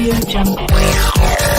Audio Jungle.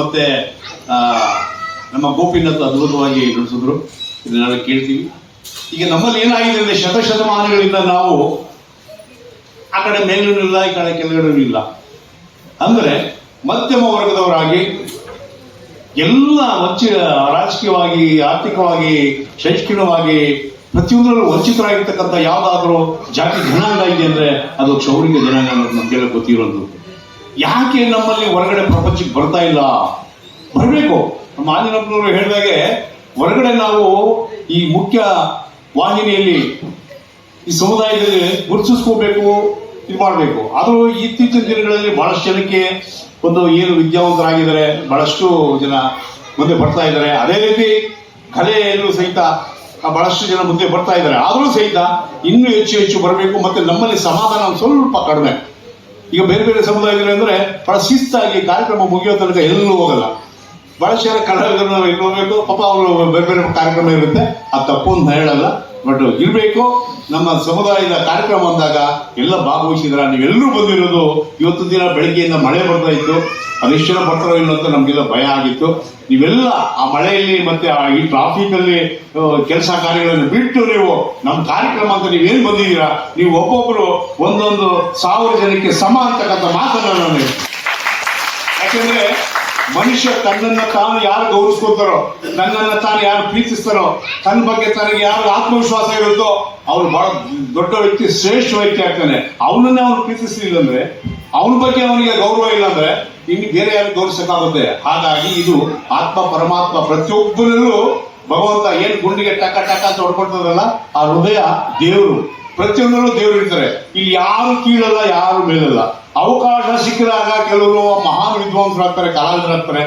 ಮತ್ತೆ ನಮ್ಮ ಗೋಪಿನಾಥ್ ಅದ್ಭುತವಾಗಿ ನಡೆಸಿದ್ರು. ಇದನ್ನೆಲ್ಲ ಕೇಳ್ತೀವಿ. ಈಗ ನಮ್ಮಲ್ಲಿ ಏನಾಗಿದೆ ಅಂದ್ರೆ ಶತಶತಮಾನಗಳಿಂದ ನಾವು ಆ ಕಡೆ ಮೇಲೂ ಇಲ್ಲ, ಈ ಕಡೆ ಕೆಳಗಡೆ ಇಲ್ಲ. ಅಂದ್ರೆ ಮಧ್ಯಮ ವರ್ಗದವರಾಗಿ ಎಲ್ಲ ವಂಚ, ರಾಜಕೀಯವಾಗಿ, ಆರ್ಥಿಕವಾಗಿ, ಶೈಕ್ಷಣಿಕವಾಗಿ ಪ್ರತಿಯೊಂದರಲ್ಲೂ ವಂಚಿತರಾಗಿರ್ತಕ್ಕಂಥ ಯಾವ್ದಾದ್ರೂ ಜಾತಿ ಜನಾಂಗ ಇದೆ ಅಂದ್ರೆ ಅದು ಕ್ಷೌರಿಕ ಜನಾಂಗ ನಮಗೆಲ್ಲ ಗೊತ್ತಿರೋದು. ಯಾಕೆ ನಮ್ಮಲ್ಲಿ ಹೊರಗಡೆ ಪ್ರಪಂಚಕ್ಕೆ ಬರ್ತಾ ಇಲ್ಲ? ಬರಬೇಕು. ನಮ್ಮ ಆಂಜನಪ್ಪನವರು ಹೇಳಿದಾಗೆ ಹೊರಗಡೆ ನಾವು ಈ ಮುಖ್ಯ ವಾಹಿನಿಯಲ್ಲಿ ಈ ಸಮುದಾಯದಲ್ಲಿ ಗುರುತಿಸ್ಕೋಬೇಕು, ಇದು ಮಾಡಬೇಕು. ಆದರೂ ಇತ್ತೀಚಿನ ದಿನಗಳಲ್ಲಿ ಬಹಳಷ್ಟು ಜನಕ್ಕೆ ಒಂದು ಏನು ವಿದ್ಯಾವಂತರಾಗಿದ್ದಾರೆ, ಬಹಳಷ್ಟು ಜನ ಮುಂದೆ ಬರ್ತಾ ಇದ್ದಾರೆ. ಅದೇ ರೀತಿ ಕಲೆಯಲ್ಲೂ ಸಹಿತ ಬಹಳಷ್ಟು ಜನ ಮುಂದೆ ಬರ್ತಾ ಇದ್ದಾರೆ. ಆದರೂ ಸಹಿತ ಇನ್ನೂ ಹೆಚ್ಚು ಹೆಚ್ಚು ಬರಬೇಕು, ಮತ್ತೆ ನಮ್ಮಲ್ಲಿ ಸಮಾಧಾನ ಸ್ವಲ್ಪ ಕಡಿಮೆ. ಈಗ ಬೇರೆ ಬೇರೆ ಸಮುದಾಯಗಳು ಅಂದ್ರೆ ಬಹಳ ಶಿಸ್ತಾಗಿ ಕಾರ್ಯಕ್ರಮ ಮುಗಿಯೋ ತನಕ ಎಲ್ಲೂ ಹೋಗಲ್ಲ. ಬಹಳಷ್ಟು ಜನ ಕಲಾವಿದರು ನಾವು ಎಲ್ಲಿ ಪಾಪ ಅವರು ಬೇರೆ ಬೇರೆ ಕಾರ್ಯಕ್ರಮ ಇರುತ್ತೆ. ಆ ತಪ್ಪು ಅಂತ ಹೇಳಲ್ಲ. ಬಟ್ ಇರಬೇಕು, ನಮ್ಮ ಸಮುದಾಯದ ಕಾರ್ಯಕ್ರಮ ಅಂದಾಗ ಎಲ್ಲ ಭಾಗವಹಿಸಿದ್ರ, ನೀವೆಲ್ಲರೂ ಬಂದಿರೋದು ಇವತ್ತು ದಿನ ಬೆಳಗ್ಗೆಯಿಂದ ಮಳೆ ಬರ್ತಾ ಇತ್ತು. ಅದೆಷ್ಟು ಜನ ಬರ್ತಾರೋ ಇಲ್ಲ ಅಂತ ನಮಗೆಲ್ಲ ಭಯ ಆಗಿತ್ತು. ನೀವೆಲ್ಲ ಆ ಮಳೆಯಲ್ಲಿ ಮತ್ತೆ ಆ ಈ ಟ್ರಾಫಿಕ್ ಅಲ್ಲಿ ಕೆಲಸ ಕಾರ್ಯಗಳನ್ನು ಬಿಟ್ಟು ನೀವು ನಮ್ಮ ಕಾರ್ಯಕ್ರಮ ಅಂತ ನೀವೇನು ಬಂದಿದ್ದೀರಾ? ನೀವು ಒಬ್ಬೊಬ್ಬರು ಒಂದೊಂದು ಸಾವಿರ ಜನಕ್ಕೆ ಸಮ ಅಂತಕ್ಕಂಥ ಮಾತನ್ನ ನಾನು. ಯಾಕಂದ್ರೆ ಮನುಷ್ಯ ತನ್ನನ್ನ ತಾನು ಯಾರು ಗೌರವಿಸ್ಕೊತಾರೋ ತನ್ನನ್ನ ತಾನು ಯಾರು ಪ್ರೀತಿಸ್ತಾರೋ, ತನ್ನ ಬಗ್ಗೆ ತನಗೆ ಯಾರು ಆತ್ಮವಿಶ್ವಾಸ ಇರುತ್ತೋ, ಅವ್ರು ಬಹಳ ದೊಡ್ಡ ವ್ಯಕ್ತಿ, ಶ್ರೇಷ್ಠ ವ್ಯಕ್ತಿ ಆಗ್ತಾನೆ. ಅವನನ್ನೇ ಅವನು ಪ್ರೀತಿಸಲಿಲ್ಲ ಅಂದ್ರೆ ಅವನ ಬಗ್ಗೆ ಅವನಿಗೆ ಗೌರವ ಇಲ್ಲ ಅಂದ್ರೆ ಇನ್ನು ಬೇರೆ ಯಾರು ಗೌರವಿಸಕ್ಕಾಗುತ್ತೆ? ಹಾಗಾಗಿ ಇದು ಆತ್ಮ ಪರಮಾತ್ಮ ಪ್ರತಿಯೊಬ್ಬರಲ್ಲೂ ಭಗವಂತ ಏನ್ ಗುಂಡಿಗೆ ಟಕ ಟಕ ಅಂತ ಹೊಡ್ಕೊಳ್ತದಲ್ಲ ಆ ಹೃದಯ ದೇವರು. ಪ್ರತಿಯೊಂದರಲ್ಲೂ ದೇವರು ಇರ್ತಾರೆ. ಇಲ್ಲಿ ಯಾರು ಕೀಳಲ್ಲ, ಯಾರು ಮೇಲಲ್ಲ. ಅವಕಾಶ ಸಿಕ್ಕಿದಾಗ ಕೆಲವರು ಮಹಾನ್ ವಿದ್ವಾಂಸರಾಗ್ತಾರೆ ಕಲಾವಿದರಾಗ್ತಾರೆ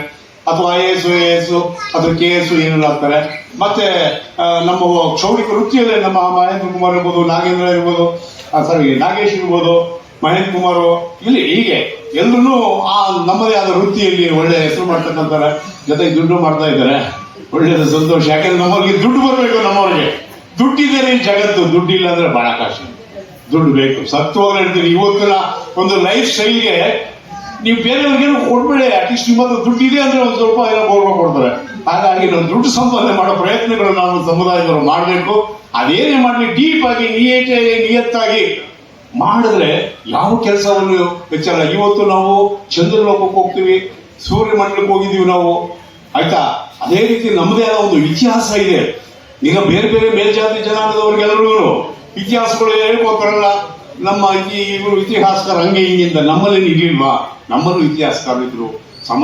ಅಥವಾ ಐ ಎಸ್, ಎ ಎಸ್, ಅಥವಾ ಕೆ ಎಸ್ ಏನೆಲ್ಲ ಆಗ್ತಾರೆ. ಮತ್ತೆ ನಮ್ಮ ಕ್ಷೌರಿಕ ವೃತ್ತಿಯಲ್ಲಿ ನಮ್ಮ ಮಹೇಂದ್ರ ಕುಮಾರ್ ಇರ್ಬೋದು, ನಾಗೇಂದ್ರ ಇರ್ಬೋದು ಸಾರಿ ನಾಗೇಶ್ ಇರ್ಬೋದು, ಮಹೇಂದ್ರ ಕುಮಾರ್, ಇಲ್ಲಿ ಹೀಗೆ ಎಲ್ಲರೂ ಆ ನಮ್ಮದೇ ಆದ ವೃತ್ತಿಯಲ್ಲಿ ಒಳ್ಳೆ ಹೆಸರು ಮಾಡ್ತಕ್ಕಂತಾರೆ ಜೊತೆಗೆ ದುಡ್ಡು ಮಾಡ್ತಾ ಇದ್ದಾರೆ. ಒಳ್ಳೇದು ಸಂತೋಷ. ಯಾಕಂದ್ರೆ ನಮ್ಮವ್ರಿಗೆ ದುಡ್ಡು ಬರಬೇಕು ನಮ್ಮವ್ರಿಗೆ. ದುಡ್ಡಿದ್ದರೆ ಜಗತ್ತು, ದುಡ್ಡಿಲ್ಲ ಅಂದ್ರೆ ಬಹಳ ಕಷ್ಟ ದುಡ್ಡು ಬೇಕು ಸತ್ವಗಳು ಹೇಳ್ತೀನಿ ಇವತ್ತಿನ ಒಂದು ಲೈಫ್ ಸ್ಟೈಲ್ಗೆ ನೀವು ಬೇರೆಯವ್ರಿಗೇನು ಕೊಡ್ಬೇಡಿ ಅಟ್ಲೀಸ್ಟ್ ನಿಮ್ಮ ಹತ್ರ ದುಡ್ಡು ಇದೆ ಅಂದ್ರೆ ಒಂದು ಸ್ವಲ್ಪ ಏನೋ ಗೌರವ ಕೊಡ್ತಾರೆ. ಹಾಗಾಗಿ ನಾವು ದುಡ್ಡು ಸಂಪಾದನೆ ಮಾಡೋ ಪ್ರಯತ್ನಗಳು ನಾವು ಸಮುದಾಯದವರು ಮಾಡಬೇಕು. ಅದೇನೇ ಮಾಡಲಿ ಡೀಪ್ ಆಗಿ ನಿಯತೆ ನಿಯತ್ತಾಗಿ ಮಾಡಿದ್ರೆ ಯಾವ ಕೆಲಸವನ್ನು ಹೆಚ್ಚಲ್ಲ. ಇವತ್ತು ನಾವು ಚಂದ್ರಲೋಕಕ್ಕೆ ಹೋಗ್ತೀವಿ, ಸೂರ್ಯ ಮಂಡಲಕ್ಕೆ ಹೋಗಿದ್ದೀವಿ ನಾವು. ಆಯ್ತಾ? ಅದೇ ರೀತಿ ನಮ್ಮದೇ ಆದ ಒಂದು ಇತಿಹಾಸ ಇದೆ. ಈಗ ಬೇರೆ ಬೇರೆ ಮೇಲ್ಜಾತಿ ಜನಾಂಗದವ್ರಿಗೆಲ್ಲರೂ ಇತಿಹಾಸಗಳು ಹೇಳ್ಕೊತಾರಲ್ಲ ನಮ್ಮ ಈ ಇವರು ಇತಿಹಾಸಕಾರ ಹಂಗೆ ಹಿಂಗಿಂದ ನಮ್ಮಲ್ಲಿ ಇರ್ಲಿಲ್ವಾ? ನಮ್ಮಲ್ಲೂ ಇತಿಹಾಸಕಾರರಿದ್ರು ಸಮ,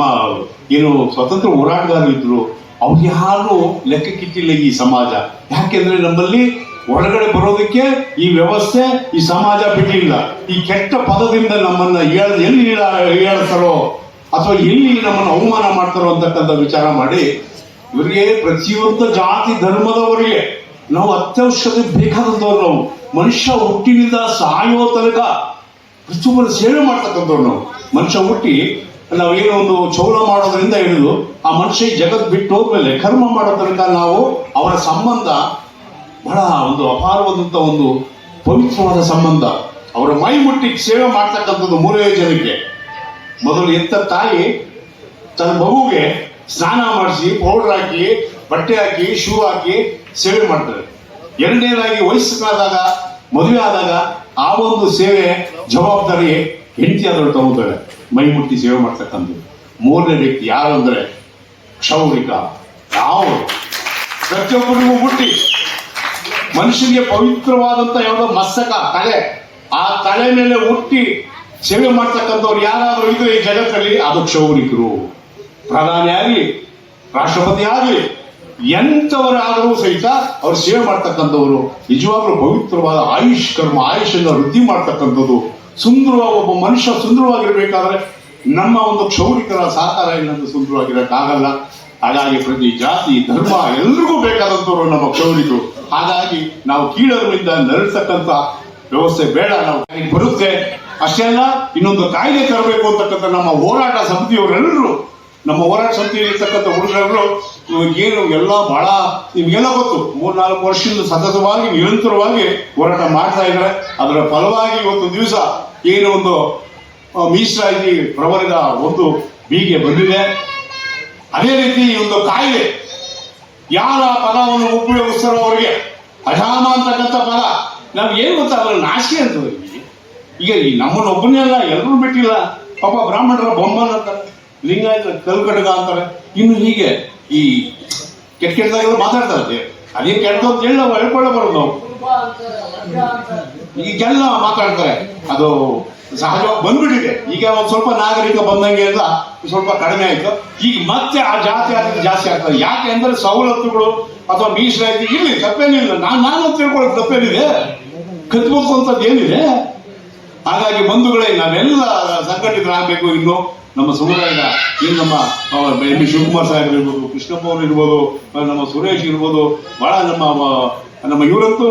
ಏನು ಸ್ವತಂತ್ರ ಹೋರಾಟಗಾರರು ಇದ್ರು. ಅವ್ರು ಯಾರು ಲೆಕ್ಕಕ್ಕಿಟ್ಟಿಲ್ಲ ಈ ಸಮಾಜ. ಯಾಕೆಂದ್ರೆ ನಮ್ಮಲ್ಲಿ ಒಳಗಡೆ ಬರೋದಕ್ಕೆ ಈ ವ್ಯವಸ್ಥೆ ಈ ಸಮಾಜ ಬಿಟ್ಟಿಲ್ಲ. ಈ ಕೆಟ್ಟ ಪದದಿಂದ ನಮ್ಮನ್ನ ಹೇಳ, ಎಲ್ಲಿ ಹೇಳ್ತಾರೋ ಅಥವಾ ಎಲ್ಲಿ ನಮ್ಮನ್ನು ಅವಮಾನ ಮಾಡ್ತಾರೋ ಅಂತಕ್ಕಂಥ ವಿಚಾರ ಮಾಡಿ, ಇವರಿಗೆ ಪ್ರತಿಯೊಂದು ಜಾತಿ ಧರ್ಮದವರಿಗೆ ನಾವು ಅತ್ಯವಶ್ಯತೆ ಬೇಕಾದಂಥವ್ರು ನಾವು. ಮನುಷ್ಯ ಹುಟ್ಟಿನಿಂದ ಸಾಯುವ ತನಕ ಪ್ರತಿಯೊಬ್ಬರು ಸೇವೆ ಮಾಡ್ತಕ್ಕಂಥವ್ರು ನಾವು. ಮನುಷ್ಯ ಹುಟ್ಟಿ ನಾವೇನೋ ಒಂದು ಚೌಲ ಮಾಡೋದ್ರಿಂದ ಹಿಡಿದು ಆ ಮನುಷ್ಯ ಜಗತ್ ಬಿಟ್ಟು ಹೋದ್ಮೇಲೆ ಕರ್ಮ ಮಾಡೋ ತನಕ ನಾವು ಅವರ ಸಂಬಂಧ ಬಹಳ ಒಂದು ಅಪಾರವಾದಂಥ ಒಂದು ಪವಿತ್ರವಾದ ಸಂಬಂಧ. ಅವರ ಮೈ ಮುಟ್ಟಿ ಸೇವೆ ಮಾಡ್ತಕ್ಕಂಥದ್ದು ಮೂರೇ ಜನಕ್ಕೆ. ಮೊದಲು ಎತ್ತ ತಾಯಿ, ತನ್ನ ಮಗುಗೆ ಸ್ನಾನ ಮಾಡಿಸಿ, ಪೌಡರ್ ಹಾಕಿ ಬಟ್ಟೆ ಹಾಕಿ ಶೂ ಹಾಕಿ, ಸೇವೆ ಮಾಡ್ತಾರೆ. ಎರಡನೇದಾಗಿ ವಯಸ್ಸಾದಾಗ ಮದುವೆ ಆದಾಗ ಆ ಒಂದು ಸೇವೆ ಜವಾಬ್ದಾರಿ ಹೆಂಡತಿ ಆದರೂ ತಗೋತಾರೆ. ಮೈ ಮುಟ್ಟಿ ಸೇವೆ ಮಾಡ್ತಕ್ಕಂಥದ್ದು. ಮೂರನೇ ವ್ಯಕ್ತಿ ಯಾರು ಅಂದ್ರೆ ಕ್ಷೌರಿಕ ನಾವು ಪ್ರತಿಯೊಬ್ಬರಿಗೂ ಮುಟ್ಟಿ. ಮನುಷ್ಯನಿಗೆ ಪವಿತ್ರವಾದಂತ ಯಾವುದೋ ಮಸ್ತಕ, ತಲೆ. ಆ ತಲೆ ಮೇಲೆ ಹುಟ್ಟಿ ಸೇವೆ ಮಾಡ್ತಕ್ಕಂಥವ್ರು ಯಾರಾದ್ರೂ ಇದ್ರೆ ಈ ಜಗತ್ತಲ್ಲಿ ಅದು ಕ್ಷೌರಿಕರು. ಪ್ರಧಾನಿ ಆಗಲಿ ರಾಷ್ಟ್ರಪತಿ ಆಗಲಿ ಎಂಥವರಾದರೂ ಸಹಿತ ಅವ್ರು ಸೇವೆ ಮಾಡ್ತಕ್ಕಂಥವ್ರು, ನಿಜವಾಗ್ಲೂ ಪವಿತ್ರವಾದ ಆಯುಷ್ ಕರ್ಮ ಆಯುಷನ್ನು ವೃದ್ಧಿ ಮಾಡ್ತಕ್ಕಂಥದ್ದು ಸುಂದರವಾಗಿ ಒಬ್ಬ ಮನುಷ್ಯ ಸುಂದರವಾಗಿರ್ಬೇಕಾದ್ರೆ ನಮ್ಮ ಒಂದು ಕ್ಷೌರಿಕರ ಸಹಕಾರ ಇಲ್ಲಂದ್ರೆ ಸುಂದರವಾಗಿರಕ್ಕಾಗಲ್ಲ. ಹಾಗಾಗಿ ಪ್ರತಿ ಜಾತಿ, ಧರ್ಮ ಎಲ್ರಿಗೂ ಬೇಕಾದಂಥವ್ರು ನಮ್ಮ ಕ್ಷೌರಿಕರು. ಹಾಗಾಗಿ ನಾವು ಕೀಳರಿಂದ ನರಳತಕ್ಕಂಥ ವ್ಯವಸ್ಥೆ ಬೇಡ, ನಾವು ಬರುತ್ತೆ. ಅಷ್ಟೇ ಅಲ್ಲ, ಇನ್ನೊಂದು ಕಾಯ್ದೆ ತರಬೇಕು ಅಂತಕ್ಕಂಥ ನಮ್ಮ ಹೋರಾಟ ಸಮಿತಿಯವರೆಲ್ಲರೂ ನಮ್ಮ ಹೋರಾಟ ಸಮಿತಿಯಲ್ಲಿ ಇರ್ತಕ್ಕಂಥ ಹುಡುಗರು ಏನು ಎಲ್ಲ ಬಹಳ ನಿಮ್ಗೆಲ್ಲ ಗೊತ್ತು, ಮೂರ್ನಾಲ್ಕು ವರ್ಷದಿಂದ ಸತತವಾಗಿ, ನಿರಂತರವಾಗಿ ಹೋರಾಟ ಮಾಡ್ತಾ ಇದ್ದಾರೆ. ಅದರ ಫಲವಾಗಿ ಇವತ್ತು ದಿವಸ ಏನು ಒಂದು ಮೀಸಲಾತಿ ಪ್ರವರ್ಗ ಒಂದು ಬೀಗೆ ಬಂದಿದೆ. ಅದೇ ರೀತಿ ಈ ಒಂದು ಕಾಯಿಲೆ ಯಾರ ಪದವನ್ನು ಉಪಯೋಗಿಸ್ತಾರೋ ಅವರಿಗೆ, ಅಜಾಮ ಅಂತಕ್ಕಂಥ ಪದ, ನಮ್ಗೆ ಏನು ಗೊತ್ತಾ ಅದ್ರ ನಾಶಿ ಅಂತ ಈಗ ಈ ನಮ್ಮನ್ನ ಒಬ್ಬನೇ ಅಲ್ಲ ಎಲ್ಲರೂ ಬಿಟ್ಟಿಲ್ಲ. ಪಾಪ ಬ್ರಾಹ್ಮಣರ ಬೊಮ್ಮನ್ ಅಂತಾರೆ. ಲಿಂಗಾಯತ ಕಲ್ಕಟಕ ಅಂತಾರೆ. ಇನ್ನು ಹೀಗೆ ಈ ಕೆಟ್ಟ ಕೆಟ್ಟದಾಗೆಲ್ಲ ಮಾತಾಡ್ತಾರೆ ಅದೇನು ಕೆಟ್ಟ ಅಂತ ಹೇಳಿ ನಾವು ಹೇಳ್ಕೊಳ್ಳೇ ಬರೋದು ನಾವು ಈಗೆಲ್ಲ ಮಾತಾಡ್ತಾರೆ. ಅದು ಸಹಜವಾಗಿ ಬಂದ್ಬಿಟ್ಟಿದೆ. ಈಗ ಒಂದು ಸ್ವಲ್ಪ ನಾಗರಿಕ ಬಂದಂಗೆ ಎಲ್ಲ ಸ್ವಲ್ಪ ಕಡಿಮೆ ಆಯ್ತು. ಈಗ ಮತ್ತೆ ಆ ಜಾತಿ ಆಗ್ತದೆ ಜಾಸ್ತಿ ಆಗ್ತದೆ. ಯಾಕೆ ಅಂದ್ರೆ ಸವಲತ್ತುಗಳು ಅಥವಾ ಮೀಸಲಾತಿ ಇಲ್ಲಿ ತಪ್ಪೇನಿಲ್ಲ. ನಾನು ನಾನು ತಿಳ್ಕೊಳ್ಳೋದು ತಪ್ಪೇನಿದೆ. ಕತ್ಬೇಕು ಅಂತದ್ದು ಏನಿದೆ? ಹಾಗಾಗಿ ಬಂಧುಗಳೇ, ನಾವೆಲ್ಲ ಸಂಘಟಿತರಾಗಬೇಕು ಇನ್ನು. ನಮ್ಮ ಸಮುದಾಯದ ಏನು ನಮ್ಮ ಎಂ ಬಿ ಶಿವಕುಮಾರ್ ಸಾಹೇಬ್ ಇರ್ಬೋದು, ಕೃಷ್ಣಪ್ಪ ಅವರು ಇರ್ಬೋದು ನಮ್ಮ ಸುರೇಶ್ ಇರ್ಬೋದು, ಬಹಳ ನಮ್ಮ ನಮ್ಮ ಇವರಂತೂ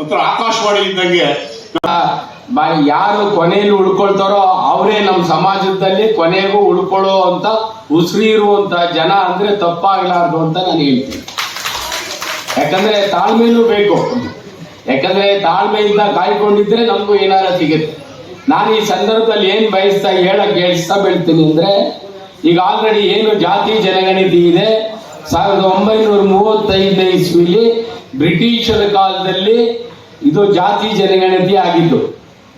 ಒಂಥರ ಆಕಾಶವಾಣಿ ಇದ್ದಂಗೆ. ಯಾರು ಕೊನೆಯಲ್ಲಿ ಉಳ್ಕೊಳ್ತಾರೋ ಅವರೇ ನಮ್ಮ ಸಮಾಜದಲ್ಲಿ ಕೊನೆಗೂ ಉಳ್ಕೊಳ್ಳೋ ಅಂತ ಉಸಿರಿ ಇರುವಂತ ಜನ ಅಂದ್ರೆ ತಪ್ಪಾಗ್ಲಾರ್ದು ಅಂತ ನಾನು ಹೇಳ್ತೀನಿ. ಯಾಕಂದ್ರೆ ತಾಳ್ಮೆನೂ ಬೇಕು. ಯಾಕಂದ್ರೆ ತಾಳ್ಮೆಯಿಂದ ಕಾಯ್ಕೊಂಡಿದ್ರೆ ನಮಗೂ ಏನಾರ ಸಿಗುತ್ತೆ. ನಾನು ಈ ಸಂದರ್ಭದಲ್ಲಿ ಏನ್ ಬಯಸ್ತಾ ಹೇಳಕ್ ಹೇಳ್ತಾ ಬೀಳ್ತೀನಿ ಅಂದ್ರೆ, ಈಗ ಆಲ್ರೆಡಿ ಏನು ಜಾತಿ ಜನಗಣತಿ ಇದೆ. ಸಾವಿರದ ಒಂಬೈನೂರ ಮೂವತ್ತೈದನೇ ಇಸ್ವಿಲಿ ಬ್ರಿಟಿಷರ ಕಾಲದಲ್ಲಿ ಇದು ಜಾತಿ ಜನಗಣತಿ ಆಗಿದ್ದು.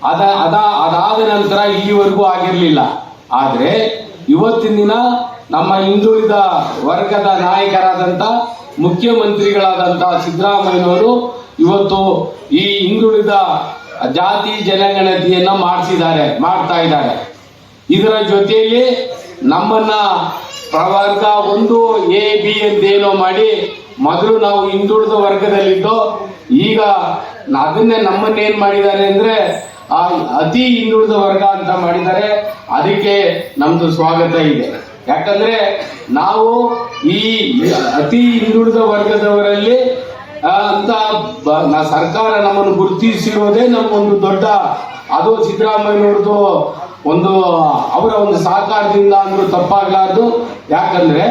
ಅದ ಅದ, ಅದಾದ ನಂತರ ಇಲ್ಲಿವರೆಗೂ ಆಗಿರಲಿಲ್ಲ. ಆದರೆ ಇವತ್ತಿನ ದಿನ ನಮ್ಮ ಹಿಂದುಳಿದ ವರ್ಗದ ನಾಯಕರಾದಂಥ ಮುಖ್ಯಮಂತ್ರಿಗಳಾದಂಥ ಸಿದ್ದರಾಮಯ್ಯನವರು ಇವತ್ತು ಈ ಹಿಂದುಳಿದ ಜಾತಿ ಜನಗಣತಿಯನ್ನ ಮಾಡಿಸಿದ್ದಾರೆ, ಮಾಡ್ತಾ ಇದ್ದಾರೆ. ಇದರ ಜೊತೆಯಲ್ಲಿ ನಮ್ಮನ್ನ ಪ್ರವರ್ಗ ಒಂದು ಎ ಬಿ ಅಂತ ಏನೋ ಮಾಡಿ ಮೊದಲು ನಾವು ಹಿಂದುಳಿದ ವರ್ಗದಲ್ಲಿದ್ದು, ಈಗ ಅದನ್ನೇ ನಮ್ಮನ್ನೇನ್ ಮಾಡಿದ್ದಾರೆ ಅಂದ್ರೆ, ಆ ಅತಿ ಹಿಂದುಳಿದ ವರ್ಗ ಅಂತ ಮಾಡಿದ್ದಾರೆ. ಅದಕ್ಕೆ ನಮ್ದು ಸ್ವಾಗತ ಇದೆ. ಯಾಕಂದ್ರೆ ನಾವು ಈ ಅತಿ ಹಿಂದುಳಿದ ವರ್ಗದವರಲ್ಲಿ ಅಂತ ಸರ್ಕಾರ ನಮ್ಮನ್ನು ಗುರುತಿಸಿರೋದೇ ಒಂದು ದೊಡ್ಡ, ಅದು ಸಿದ್ದರಾಮಯ್ಯನವ್ರದ್ದು ಒಂದು, ಅವರ ಒಂದು ಸಹಕಾರದಿಂದ ಅಂದ್ರೂ ತಪ್ಪಾಗ್ಲಾರ್ದು. ಯಾಕಂದ್ರೆ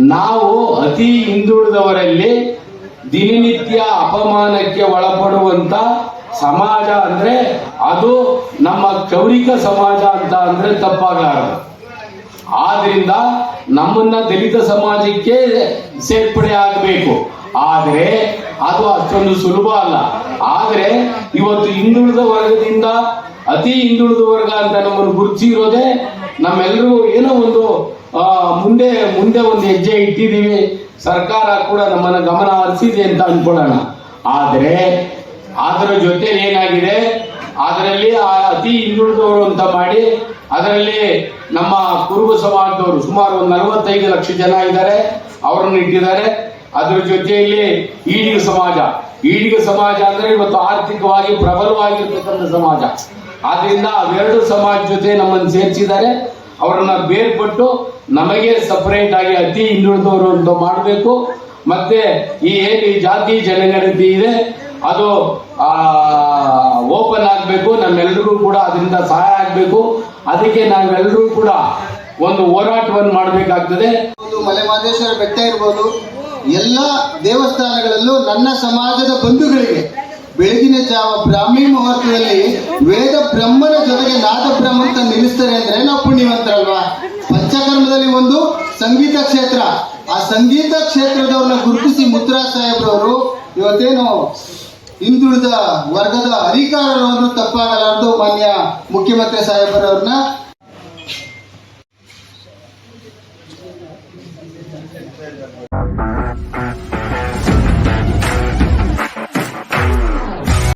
ನಾವು ಅತಿ ಹಿಂದುಳಿದವರಲ್ಲಿ ದಿನನಿತ್ಯ ಅಪಮಾನಕ್ಕೆ ಒಳಪಡುವಂತ ಸಮಾಜ ಅಂದ್ರೆ ಅದು ನಮ್ಮ ಕೌರಿಕ ಸಮಾಜ ಅಂತ ಅಂದ್ರೆ ತಪ್ಪಾಗಲಾರದು. ಆದ್ರಿಂದ ನಮ್ಮನ್ನ ದಲಿತ ಸಮಾಜಕ್ಕೆ ಸೇರ್ಪಡೆ ಆಗಬೇಕು. ಆದರೆ ಅದು ಅಷ್ಟೊಂದು ಸುಲಭ ಅಲ್ಲ. ಆದರೆ ಇವತ್ತು ಹಿಂದುಳಿದ ವರ್ಗದಿಂದ, ಅತಿ ಹಿಂದುಳಿದ ವರ್ಗ ಅಂತ ನಮ್ಮನ್ನು ಗುರುತಿಸಿರೋದೇ ನಮ್ಮೆಲ್ಲರೂ ಏನೋ ಒಂದು ಮುಂದೆ ಮುಂದೆ ಒಂದು ಹೆಜ್ಜೆ ಇಟ್ಟಿದ್ದೀವಿ. ಸರ್ಕಾರ ಕೂಡ ನಮ್ಮನ್ನ ಗಮನ ಹರಿಸಿದೆ ಅಂತ ಅನ್ಕೊಳ್ಳೋಣ. ಆದರೆ ಅದರ ಜೊತೆ ಏನಾಗಿದೆ? ಅದರಲ್ಲಿ ಆ ಅತಿ ಹಿಂದುಳಿದವರು ಅಂತ ಮಾಡಿ ಅದರಲ್ಲಿ ನಮ್ಮ ಕುರುಬ ಸಮಾಜದವರು ಸುಮಾರು ಒಂದು ನಲವತ್ತೈದು ಲಕ್ಷ ಜನ ಇದ್ದಾರೆ. ಅವರನ್ನು ಇಟ್ಟಿದ್ದಾರೆ. ಅದ್ರ ಜೊತೆಯಲ್ಲಿ ಈಡಿಗ ಸಮಾಜ. ಈಡಿಗ ಸಮಾಜ ಅಂದ್ರೆ ಇವತ್ತು ಆರ್ಥಿಕವಾಗಿ ಪ್ರಬಲವಾಗಿರ್ತಕ್ಕಂಥ ಸಮಾಜ. ಆದ್ರಿಂದ ಅವೆರಡು ಸಮಾಜ ಜೊತೆ ನಮ್ಮನ್ನು ಸೇರಿಸಿದ್ದಾರೆ. ಅವರನ್ನ ಬೇರ್ಪಟ್ಟು ನಮಗೆ ಸಪರೇಟ್ ಆಗಿ ಅತಿ ಹಿಂದುಳಿದವರು ಅಂತ ಮಾಡಬೇಕು. ಮತ್ತೆ ಈ ಏನು ಈ ಜಾತಿ ಜನಗಣತಿ ಇದೆ, ಅದು ಓಪನ್ ಆಗಬೇಕು. ನಮ್ಮೆಲ್ಲರಿಗೂ ಕೂಡ ಅದರಿಂದ ಸಹಾಯ ಆಗಬೇಕು. ಅದಕ್ಕೆ ನಾವೆಲ್ಲರೂ ಕೂಡ ಒಂದು ಹೋರಾಟವನ್ನು ಮಾಡಬೇಕಾಗ್ತದೆ. ಒಂದು ಮಲೆ ಮಹದೇಶ್ವರ ಬೆಟ್ಟ ಇರ್ಬೋದು. ಎಲ್ಲ ದೇವಸ್ಥಾನಗಳಲ್ಲೂ ನನ್ನ ಸಮಾಜದ ಬಂಧುಗಳಿಗೆ ಬೆಳಗಿನ ಜಾವ ಬ್ರಾಹ್ಮಿ ಮುಹೂರ್ತದಲ್ಲಿ ವೇದ ಬ್ರಹ್ಮನ ಜೊತೆಗೆ ನಾದ ಬ್ರಹ್ಮಂತ ನಿಲ್ಲಿಸ್ತಾರೆ ಅಂದ್ರೆ ನಾವು ಪುಣ್ಯವಂತರಲ್ವಾ? ಪಂಚಕರ್ಮದಲ್ಲಿ ಒಂದು ಸಂಗೀತ ಕ್ಷೇತ್ರ. ಆ ಸಂಗೀತ ಕ್ಷೇತ್ರದವ್ರನ್ನ ಗುರುತಿಸಿ ಮುದ್ರಾ ಸಾಹೇಬ್ರವರು ಇವತ್ತೇನು ಹಿಂದುಳಿದ ವರ್ಗದ ಅಧಿಕಾರವನ್ನು ತಪ್ಪಾಗಲಾರದು ಮಾನ್ಯ ಮುಖ್ಯಮಂತ್ರಿ ಸಾಹೇಬರವ್ರನ್ನ